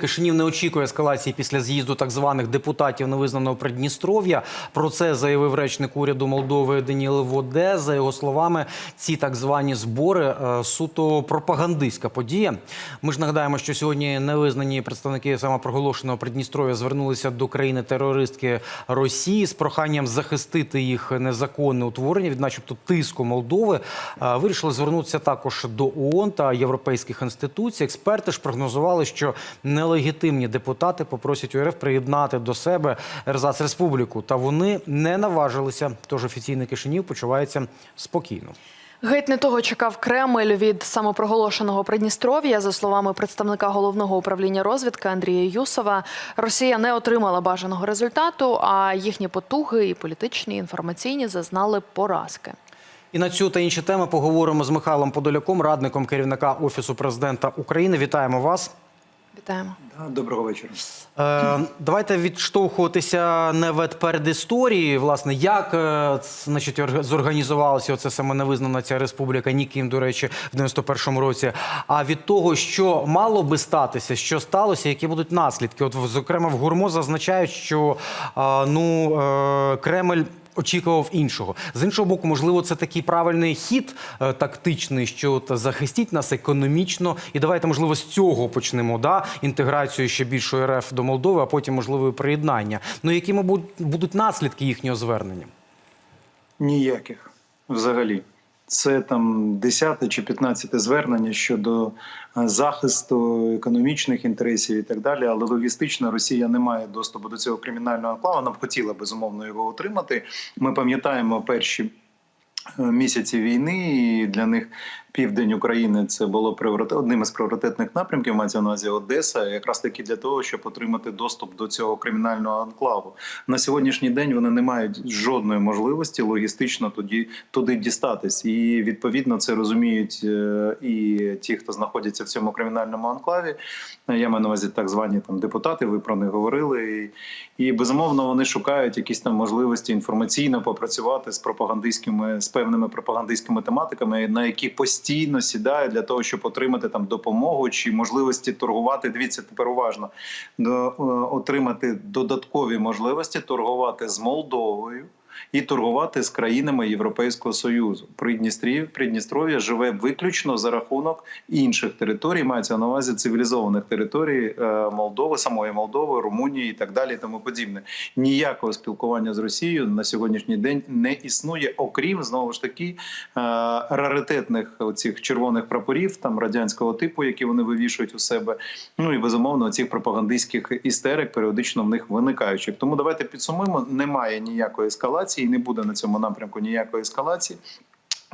Кишинів не очікує ескалації після з'їзду так званих депутатів невизнаного Придністров'я. Про це заявив речник уряду Молдови Даніл Воде. За його словами, ці так звані збори е, суто пропагандистська подія. Ми ж нагадаємо, що сьогодні невизнані представники самопроголошеного Придністров'я звернулися до країни-терористки Росії з проханням захистити їх незаконне утворення від, начебто, тиску Молдови. Е, Вирішили звернутися також до ООН та європейських інституцій. Експерти ж прогнозували, що нелегітимні депутати попросять УРФ приєднати до себе Ерзац Республіку. Та вони не наважилися. Тож офіційний Кишинів почувається спокійно. Геть не того чекав Кремль від самопроголошеного Придністров'я. За словами представника головного управління розвідки Андрія Юсова, Росія не отримала бажаного результату, а їхні потуги і політичні, і інформаційні зазнали поразки. І на цю та інші теми поговоримо з Михайлом Подоляком, радником керівника офісу президента України. Вітаємо вас. Вітаємо. Доброго вечора. Е, давайте відштовхуватися не від передісторії, власне, як е, значить, орг- зорганізувалася оце саме невизнана ця республіка, ніким, до речі, в 91-му році, а від того, що мало би статися, що сталося, які будуть наслідки. От, зокрема, в Гурмо зазначають, що ну, е, Кремль. Очікував іншого з іншого боку, можливо, це такий правильний хід е, тактичний, що от захистіть нас економічно, і давайте, можливо, з цього почнемо. Да, інтеграцію ще більшої РФ до Молдови, а потім можливо приєднання. Ну мабуть будуть наслідки їхнього звернення? Ніяких взагалі. Це там 10 чи 15 звернення щодо е, захисту економічних інтересів і так далі. Але логістично Росія не має доступу до цього кримінального анклава. Вона б хотіла безумовно його отримати. Ми пам'ятаємо перші е, місяці війни, і для них південь України це було пріоритет, одним із пріоритетних напрямків. Мається на увазі Одеса, якраз таки для того, щоб отримати доступ до цього кримінального анклаву. На сьогоднішній день вони не мають жодної можливості логістично тоді туди дістатись, і відповідно це розуміють е, і ті, хто знаходяться в цьому кримінальному анклаві. Я маю на увазі так звані там депутати. Ви про них говорили, і, і безумовно вони шукають якісь там можливості інформаційно попрацювати з пропагандистськими з певними пропагандистськими тематиками, на які постійно сідають для того, щоб отримати там допомогу чи можливості торгувати. Дивіться тепер уважно е, отримати додаткові можливості торгувати з Молдовою. І торгувати з країнами Європейського союзу. Придністрів Придністров'я живе виключно за рахунок інших територій. Мається на увазі цивілізованих територій е, Молдови, самої Молдови, Румунії і так далі. і Тому подібне. Ніякого спілкування з Росією на сьогоднішній день не існує, окрім знову ж таки е, раритетних оцих червоних прапорів, там радянського типу, які вони вивішують у себе. Ну і безумовно цих пропагандистських істерик періодично в них виникаючих. Тому давайте підсумуємо: немає ніякої ескалації, і не буде на цьому напрямку ніякої ескалації.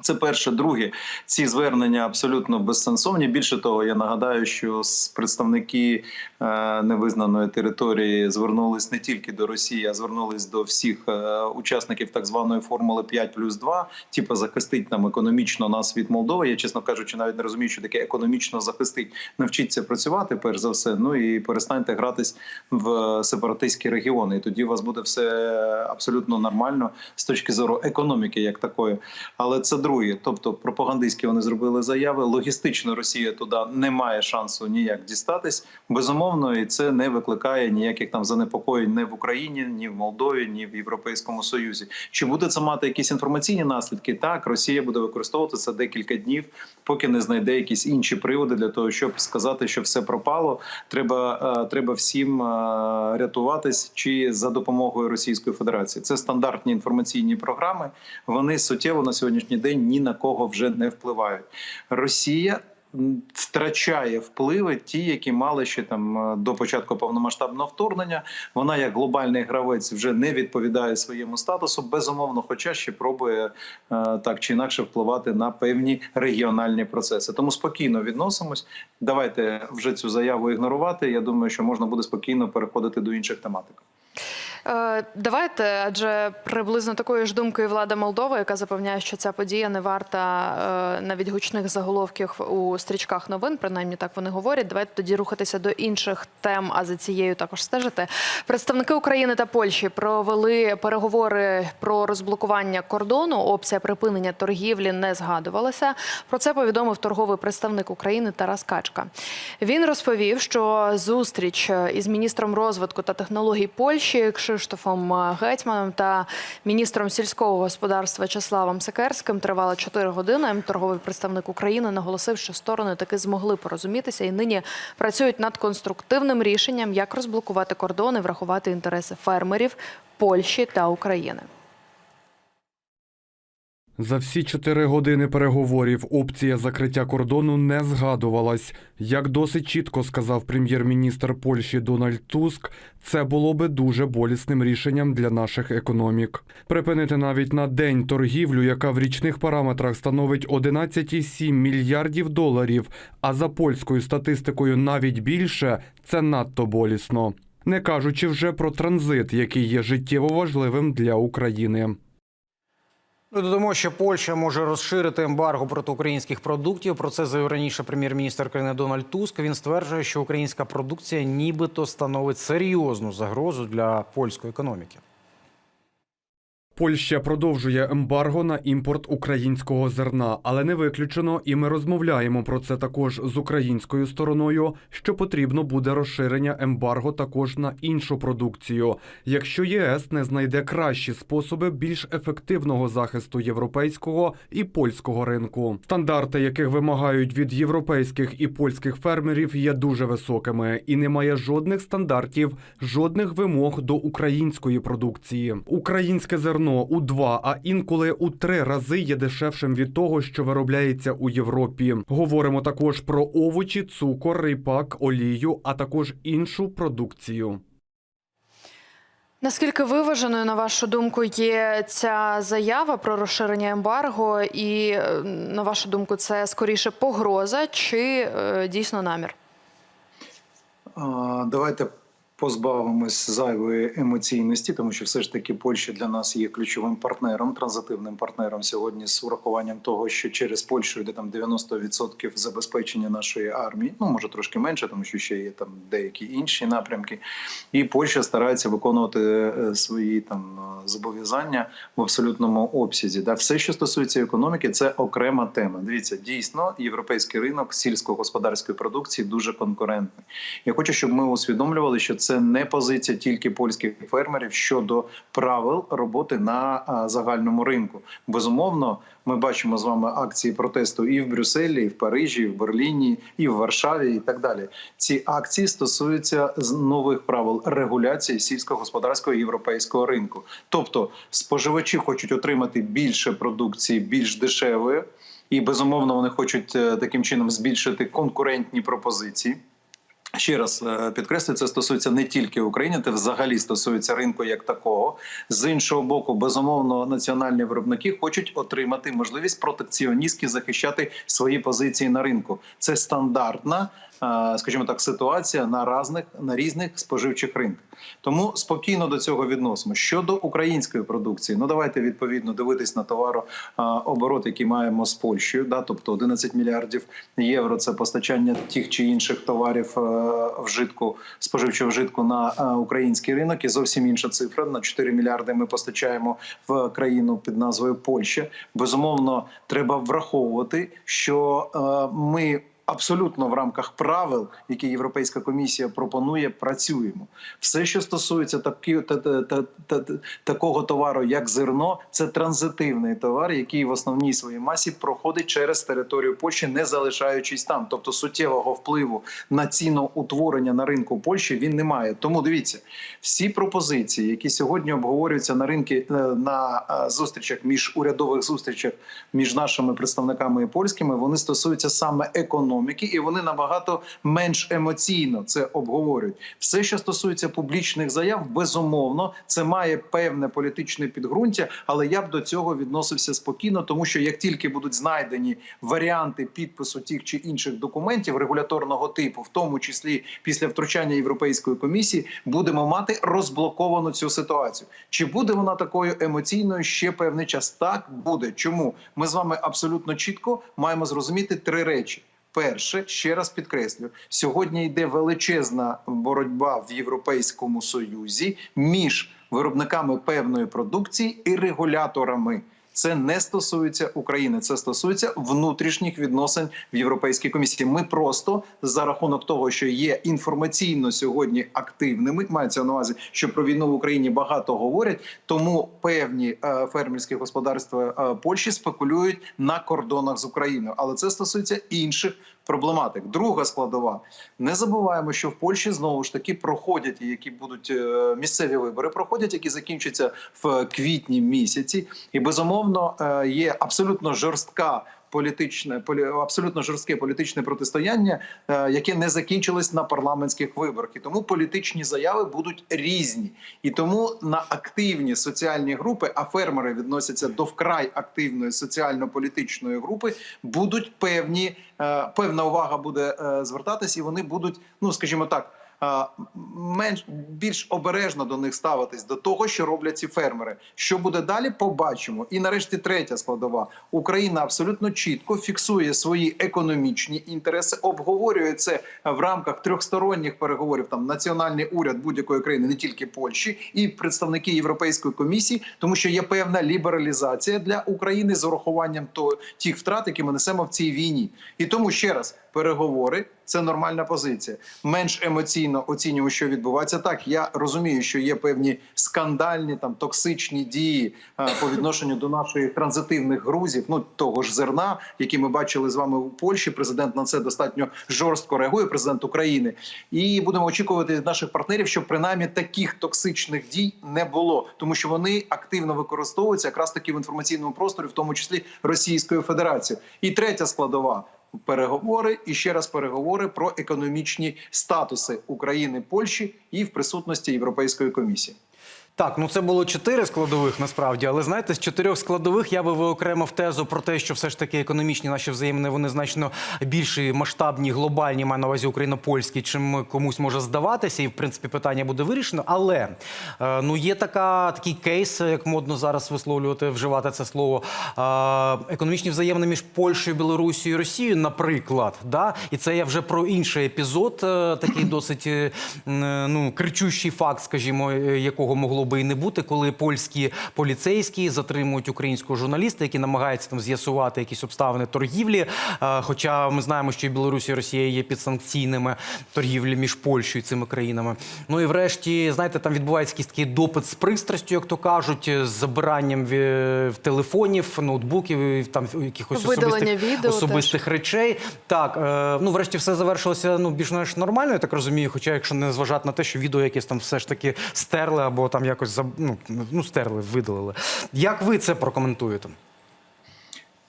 Це перше, друге, ці звернення абсолютно безсенсовні. Більше того, я нагадаю, що представники е, невизнаної території звернулись не тільки до Росії, а звернулись до всіх е, учасників так званої формули 5 плюс 2, типу захистить нам економічно нас від Молдови. Я чесно кажучи, навіть не розумію, що таке економічно захистить. Навчіться працювати перш за все. Ну і перестаньте гратись в сепаратистські регіони. І тоді у вас буде все абсолютно нормально з точки зору економіки, як такої. Але це друге. Тобто, пропагандистські вони зробили заяви. Логістично Росія туди не має шансу ніяк дістатись. Безумовно, і це не викликає ніяких там занепокоєнь не в Україні, ні в Молдові, ні в Європейському Союзі. Чи буде це мати якісь інформаційні наслідки? Так, Росія буде використовувати це декілька днів, поки не знайде якісь інші приводи для того, щоб сказати, що все пропало. Треба, е, треба всім е, рятуватись чи за допомогою Російської Федерації. Це стандартні інформаційні програми. Вони суттєво на сьогоднішній день ні на кого вже не впливають. Росія. Втрачає впливи ті, які мали ще там е, до початку повномасштабного вторгнення. Вона як глобальний гравець вже не відповідає своєму статусу. Безумовно, хоча ще пробує е, так чи інакше впливати на певні регіональні процеси. Тому спокійно відносимось. Давайте вже цю заяву ігнорувати. Я думаю, що можна буде спокійно переходити до інших тематик. Е, Давайте, адже приблизно такої ж думки влада Молдови, яка запевняє, що ця подія не варта е, навіть гучних заголовків у стрічках новин. Принаймні так вони говорять. Давайте тоді рухатися до інших тем, а за цією також стежити. Представники України та Польщі провели переговори про розблокування кордону. Опція припинення торгівлі не згадувалася. Про це повідомив торговий представник України Тарас Качка. Він розповів, що зустріч із міністром розвитку та технологій Польщі Кшиштофом Гетьманом та міністром сільського господарства числавом Секерським тривала 4 години. Торговий представник України наголосив, що сторони таки змогли порозумітися і нині працюють над конструктивним рішенням, як розблокувати кордони, врахувати інтереси фермерів Польщі та України. За всі чотири години переговорів опція закриття кордону не згадувалась. Як досить чітко сказав прем'єр-міністр Польщі Дональд Туск, це було би дуже болісним рішенням для наших економік. Припинити навіть на день торгівлю, яка в річних параметрах становить 11,7 мільярдів доларів, а за польською статистикою навіть більше, це надто болісно. Не кажучи вже про транзит, який є життєво важливим для України. Ну, Додамо, що Польща може розширити ембарго проти українських продуктів. Про це заявив раніше прем'єр-міністр країни Дональд Туск. Він стверджує, що українська продукція нібито становить серйозну загрозу для польської економіки. Польща продовжує ембарго на імпорт українського зерна, але не виключено, і ми розмовляємо про це також з українською стороною. Що потрібно буде розширення ембарго також на іншу продукцію, якщо ЄС не знайде кращі способи більш ефективного захисту європейського і польського ринку. Стандарти, яких вимагають від європейських і польських фермерів, є дуже високими, і немає жодних стандартів, жодних вимог до української продукції. Українське зерно у два, а інколи у три рази є дешевшим від того, що виробляється у Європі. Говоримо також про овочі, цукор, ріпак, олію, а також іншу продукцію. Наскільки виваженою, на вашу думку, є ця заява про розширення ембарго, і е, на вашу думку, це скоріше погроза чи е, дійсно намір? Давайте позбавимось зайвої емоційності, тому що все ж таки Польща для нас є ключовим партнером, транзитивним партнером сьогодні з урахуванням того, що через Польщу йде там 90% забезпечення нашої армії. Ну може трошки менше, тому що ще є там деякі інші напрямки. І Польща старається виконувати е, свої там е, зобов'язання в абсолютному обсязі. Да, все, що стосується економіки, це окрема тема. Дивіться, дійсно, європейський ринок сільськогосподарської продукції дуже конкурентний. Я хочу, щоб ми усвідомлювали, що це не позиція тільки польських фермерів щодо правил роботи на загальному ринку. Безумовно, ми бачимо з вами акції протесту і в Брюсселі, і в Парижі, і в Берліні, і в Варшаві, і так далі. Ці акції стосуються нових правил регуляції сільськогосподарського європейського ринку. Тобто, споживачі хочуть отримати більше продукції, більш дешевої, і безумовно вони хочуть е, таким чином збільшити конкурентні пропозиції. Ще раз е, підкреслюю, це стосується не тільки України, це взагалі стосується ринку як такого. З іншого боку, безумовно, національні виробники хочуть отримати можливість протекціоністки захищати свої позиції на ринку. Це стандартна, скажімо так, ситуація на різних на різних споживчих ринках. Тому спокійно до цього відносимо. Щодо української продукції, ну давайте відповідно дивитись на товарооборот, який маємо з Польщею. Да, тобто 11 мільярдів євро це постачання тих чи інших товарів е, вжитку споживчого вжитку на е, український ринок. І зовсім інша цифра на 4 мільярди. Ми постачаємо в країну під назвою Польща. Безумовно, треба враховувати, що е, ми. Абсолютно в рамках правил, які Європейська комісія пропонує, працюємо. Все, що стосується такі, та, та, та, та, такого товару, як зерно, це транзитивний товар, який в основній своїй масі проходить через територію Польщі, не залишаючись там. Тобто суттєвого впливу на ціноутворення на ринку Польщі він не має. Тому дивіться, всі пропозиції, які сьогодні обговорюються на ринки е, на е, зустрічах між урядових зустрічах між нашими представниками і польськими, вони стосуються саме економіки економіки, і вони набагато менш емоційно це обговорюють. Все, що стосується публічних заяв, безумовно, це має певне політичне підґрунтя, але я б до цього відносився спокійно, тому що як тільки будуть знайдені варіанти підпису тих чи інших документів регуляторного типу, в тому числі після втручання Європейської комісії, будемо мати розблоковану цю ситуацію. Чи буде вона такою емоційною ще певний час? Так буде. Чому ми з вами абсолютно чітко маємо зрозуміти три речі. Перше, ще раз підкреслю, сьогодні йде величезна боротьба в Європейському Союзі між виробниками певної продукції і регуляторами. Це не стосується України, це стосується внутрішніх відносин в Європейській комісії. Ми просто за рахунок того, що є інформаційно сьогодні активними, мається на увазі, що про війну в Україні багато говорять. Тому певні е, фермерські господарства е, Польщі спекулюють на кордонах з Україною, але це стосується інших проблематик. Друга складова. Не забуваємо, що в Польщі знову ж таки проходять, які будуть е, місцеві вибори, проходять, які закінчаться в квітні місяці, і безумовно е, є абсолютно жорстка. Політичне полі, абсолютно жорстке політичне протистояння, е, яке не закінчилось на парламентських виборах, і тому політичні заяви будуть різні, і тому на активні соціальні групи, а фермери відносяться до вкрай активної соціально-політичної групи, будуть певні е, певна увага буде е, звертатись, і вони будуть, ну скажімо так. Менш більш обережно до них ставитись до того, що роблять ці фермери. Що буде далі, побачимо. І нарешті третя складова: Україна абсолютно чітко фіксує свої економічні інтереси, обговорює це в рамках трьохсторонніх переговорів. Там національний уряд будь-якої країни, не тільки Польщі, і представники Європейської комісії, тому що є певна лібералізація для України з урахуванням то тих втрат, які ми несемо в цій війні. І тому ще раз переговори це нормальна позиція. Менш емоційно оцінюємо, що відбувається. Так я розумію, що є певні скандальні там токсичні дії е, по відношенню до наших транзитивних грузів. Ну того ж зерна, які ми бачили з вами у Польщі. Президент на це достатньо жорстко реагує. Президент України, і будемо очікувати від наших партнерів, щоб принаймні таких токсичних дій не було, тому що вони активно використовуються якраз таки в інформаційному просторі, в тому числі Російською Федерацією. І третя складова. Переговори і ще раз переговори про економічні статуси України, Польщі і в присутності Європейської комісії. Так, ну це було чотири складових насправді, але знаєте, з чотирьох складових я би виокремив тезу про те, що все ж таки економічні наші взаємини вони значно більші, масштабні, глобальні, маю на увазі україно-польські, чим комусь може здаватися, і в принципі питання буде вирішено. Але е, ну є така такий кейс, як модно зараз висловлювати, вживати це слово. е, Економічні взаємини між Польщею, Білорусією і Росією, наприклад, да, і це я вже про інший епізод, е, такий досить ну кричущий факт, скажімо, якого могло би і не бути, коли польські поліцейські затримують українського журналіста, який намагається там з'ясувати якісь обставини торгівлі. Хоча ми знаємо, що і Білорусі і Росія є підсанкційними торгівлі між Польщею і цими країнами. Ну і врешті, знаєте, там відбувається якийсь такий допит з пристрастю, як то кажуть, з забиранням в, телефонів, ноутбуків, там якихось особистих, відео особистих речей. Так, е, ну врешті все завершилося ну більш-менш нормально, я так розумію. Хоча, якщо не зважати на те, що відео якесь там все ж таки стерли або там якось ну, ну стерли, видалили. Як ви це прокоментуєте?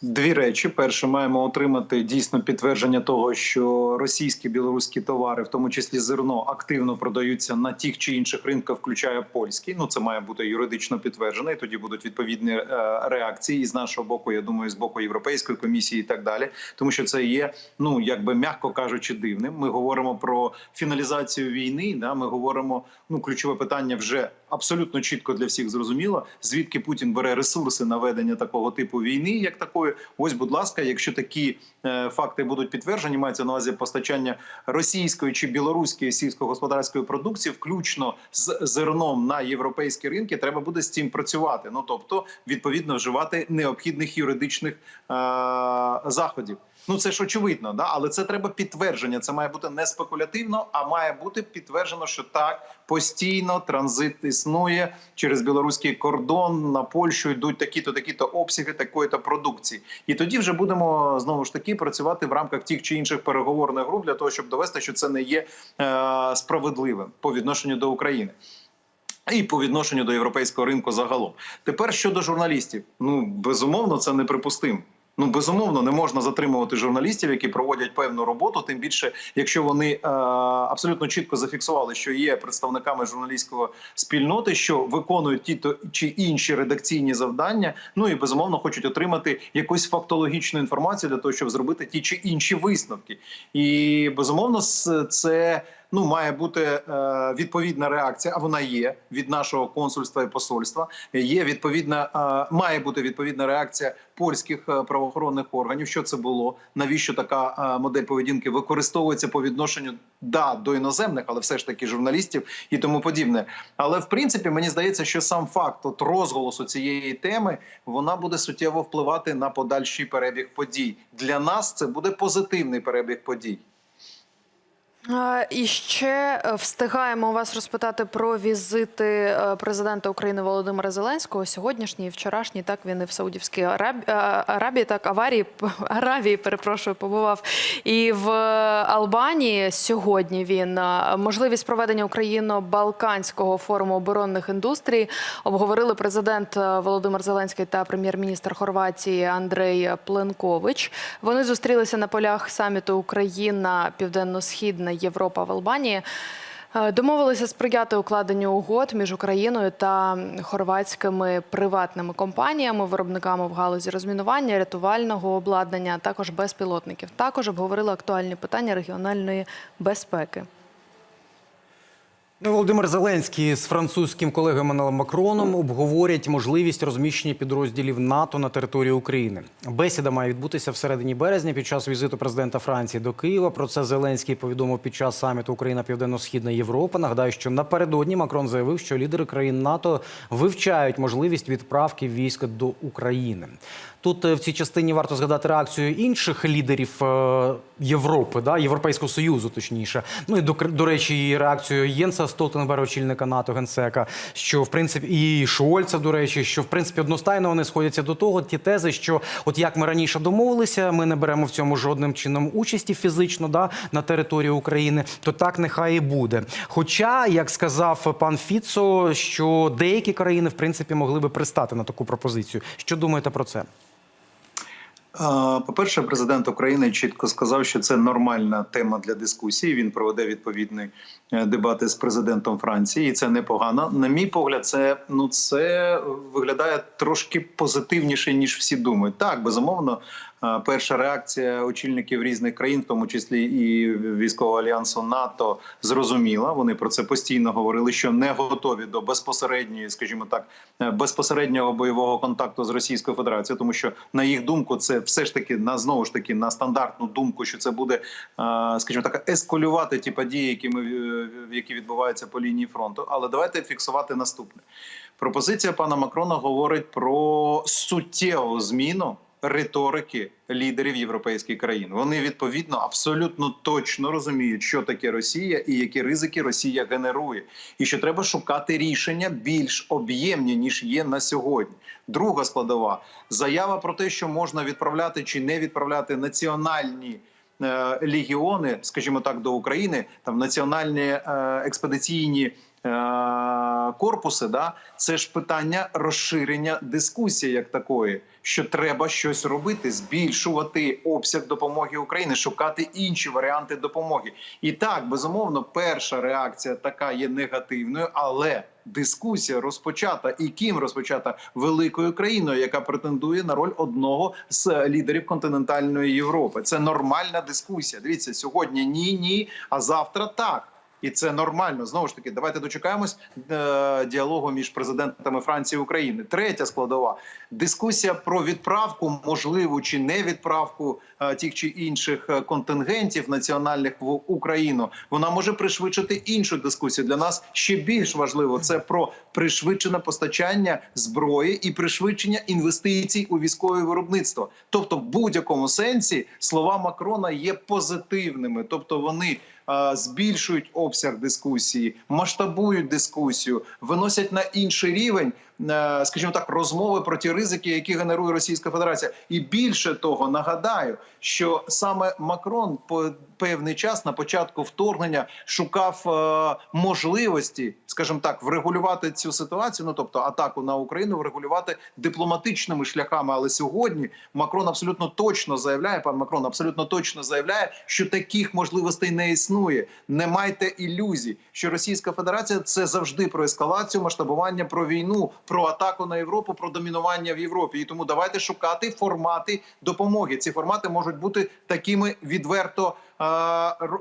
Дві речі: перше, маємо отримати дійсно підтвердження того, що російські білоруські товари, в тому числі зерно, активно продаються на тих чи інших ринках, включає польський. Ну це має бути юридично підтверджено, і тоді будуть відповідні е, реакції і з нашого боку. Я думаю, з боку Європейської комісії і так далі, тому що це є, ну якби м'яко кажучи, дивним. Ми говоримо про фіналізацію війни. Да, ми говоримо, ну ключове питання вже абсолютно чітко для всіх зрозуміло, звідки Путін бере ресурси на ведення такого типу війни, як такої. Ось, будь ласка, якщо такі е, факти будуть підтверджені, мається на увазі постачання російської чи білоруської сільськогосподарської продукції, включно з зерном на європейські ринки, треба буде з цим працювати. Ну тобто, відповідно, вживати необхідних юридичних е, заходів. Ну це ж очевидно, да але це треба підтвердження. Це має бути не спекулятивно, а має бути підтверджено, що так постійно транзит існує через білоруський кордон на Польщу. Йдуть такі-то, такі-то обсяги такої-то продукції, і тоді вже будемо знову ж таки працювати в рамках тих чи інших переговорних груп для того, щоб довести, що це не є е, справедливим по відношенню до України. І по відношенню до європейського ринку загалом. Тепер щодо журналістів, ну безумовно, це неприпустимо. Ну безумовно не можна затримувати журналістів, які проводять певну роботу. Тим більше, якщо вони е, абсолютно чітко зафіксували, що є представниками журналістської спільноти, що виконують ті то чи інші редакційні завдання. Ну і безумовно хочуть отримати якусь фактологічну інформацію для того, щоб зробити ті чи інші висновки. І безумовно, це. Ну, має бути е, відповідна реакція, а вона є від нашого консульства і посольства. Є відповідна, е, має бути відповідна реакція польських е, правоохоронних органів. Що це було? Навіщо така модель поведінки використовується по відношенню да до іноземних, але все ж таки журналістів і тому подібне. Але в принципі мені здається, що сам факт от розголосу цієї теми вона буде суттєво впливати на подальший перебіг подій. Для нас це буде позитивний перебіг подій. І ще е, встигаємо вас розпитати про візити е, президента України Володимира Зеленського. Сьогоднішній і вчорашній. Так він і в Саудівській Араб- е, Аравії, так Аварії Аравії, перепрошую, побував. І в Албанії сьогодні він можливість проведення Україно-Балканського форуму оборонних індустрій обговорили президент Володимир Зеленський та прем'єр-міністр Хорватії Андрей Пленкович. Вони зустрілися на полях саміту Україна Південно-Східна Європа в Албанії. Е, Домовилися сприяти укладенню угод між Україною та хорватськими приватними компаніями, виробниками в галузі розмінування, рятувального обладнання, а також безпілотників. Також обговорили актуальні питання регіональної безпеки. Ну, Володимир Зеленський з французьким колегою Еммануелем Макроном обговорять можливість розміщення підрозділів НАТО на території України. Бесіда має відбутися всередині березня під час візиту президента Франції до Києва. Про це Зеленський повідомив під час саміту Україна Південно-Східна Європа. Нагадаю, що напередодні Макрон заявив, що лідери країн НАТО вивчають можливість відправки військ до України. Тут е, в цій частині варто згадати реакцію інших лідерів е, Європи, да, Європейського союзу, точніше. Ну і до, до речі, і реакцію Єнса Столтенберга, очільника НАТО генсека, що в принципі і Шольца, до речі, що в принципі одностайно вони сходяться до того, ті тези, що от як ми раніше домовилися, ми не беремо в цьому жодним чином участі фізично да, на території України, то так нехай і буде. Хоча, як сказав пан Фіцо, що деякі країни в принципі могли би пристати на таку пропозицію. Що думаєте про це? А, По-перше, президент України чітко сказав, що це нормальна тема для дискусії. Він проведе відповідні е, дебати з президентом Франції, і це непогано. На мій погляд, це ну це виглядає трошки позитивніше ніж всі думають. Так, безумовно, е, перша реакція очільників різних країн, в тому числі і військового альянсу НАТО, зрозуміла. Вони про це постійно говорили, що не готові до безпосередньої, скажімо так, е, безпосереднього бойового контакту з Російською Федерацією, тому що на їх думку це все ж таки на знову ж таки на стандартну думку, що це буде, е, скажімо так, ескалювати ті події, які ми е, які відбуваються по лінії фронту. Але давайте фіксувати наступне. Пропозиція пана Макрона говорить про суттєву зміну риторики лідерів європейських країн. Вони відповідно абсолютно точно розуміють, що таке Росія і які ризики Росія генерує, і що треба шукати рішення більш об'ємні ніж є на сьогодні. Друга складова заява про те, що можна відправляти чи не відправляти національні. Е, Легіони, скажімо так, до України там національні е, експедиційні корпуси, да це ж питання розширення дискусії як такої, що треба щось робити, збільшувати обсяг допомоги Україні, шукати інші варіанти допомоги. І так, безумовно, перша реакція така є негативною, але дискусія розпочата і ким розпочата великою країною, яка претендує на роль одного з лідерів континентальної Європи. Це нормальна дискусія. Дивіться, сьогодні ні, ні, а завтра так. І це нормально. Знову ж таки, давайте дочекаємось е, діалогу між президентами Франції і України. Третя складова дискусія про відправку, можливу чи не відправку е, тих чи інших е, контингентів національних в Україну. Вона може пришвидшити іншу дискусію. Для нас ще більш важливо це про пришвидшене постачання зброї і пришвидшення інвестицій у військове виробництво. Тобто, в будь-якому сенсі слова Макрона є позитивними, тобто вони збільшують обсяг дискусії, масштабують дискусію, виносять на інший рівень, е, скажімо так, розмови про ті ризики, які генерує Російська Федерація. І більше того, нагадаю, що саме Макрон по певний час на початку вторгнення шукав е, можливості, скажімо так, врегулювати цю ситуацію. Ну тобто атаку на Україну врегулювати дипломатичними шляхами. Але сьогодні Макрон абсолютно точно заявляє, пан Макрон абсолютно точно заявляє, що таких можливостей не існує. Не майте ілюзій, що Російська Федерація це завжди про ескалацію, масштабування, про війну, про атаку на Європу, про домінування в Європі. І тому давайте шукати формати допомоги. Ці формати можуть бути такими відверто е,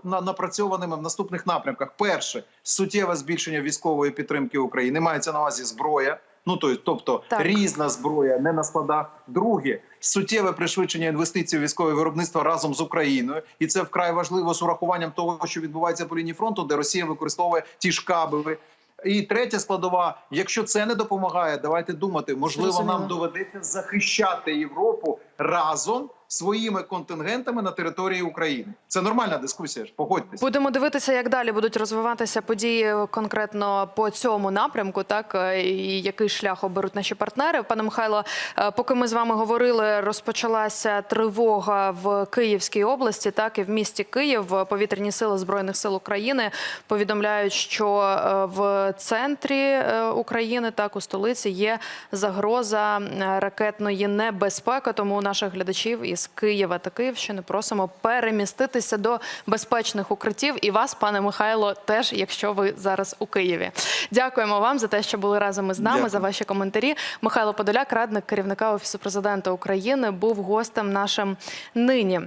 напрацьованими в наступних напрямках. Перше суттєве збільшення військової підтримки України. Мається на увазі зброя. Ну то тобто Так. різна зброя не на складах. Друге суттєве пришвидшення інвестицій у військове виробництво разом з Україною, і це вкрай важливо з урахуванням того, що відбувається по лінії фронту, де Росія використовує ті ж кабели. І третя складова: якщо це не допомагає, давайте думати, можливо, Розуміло. нам доведеться захищати Європу разом своїми контингентами на території України. Це нормальна дискусія. Погодьтесь. Будемо дивитися, як далі будуть розвиватися події конкретно по цьому напрямку, так е, і який шлях оберуть наші партнери. Пане Михайло, е, поки ми з вами говорили, розпочалася тривога в Київській області, так і в місті Київ. Повітряні сили збройних сил України повідомляють, що е, в центрі України, так у столиці, є загроза ракетної небезпеки. Тому у наших глядачів із Києва та Київщини просимо переміститися до безпечних укриттів. І вас, пане Михайло, теж, якщо ви зараз у Києві. Дякуємо вам за те, що були разом із нами, Дякую. за ваші коментарі. Михайло Подоляк, радник керівника офісу президента України, був гостем нашим нині.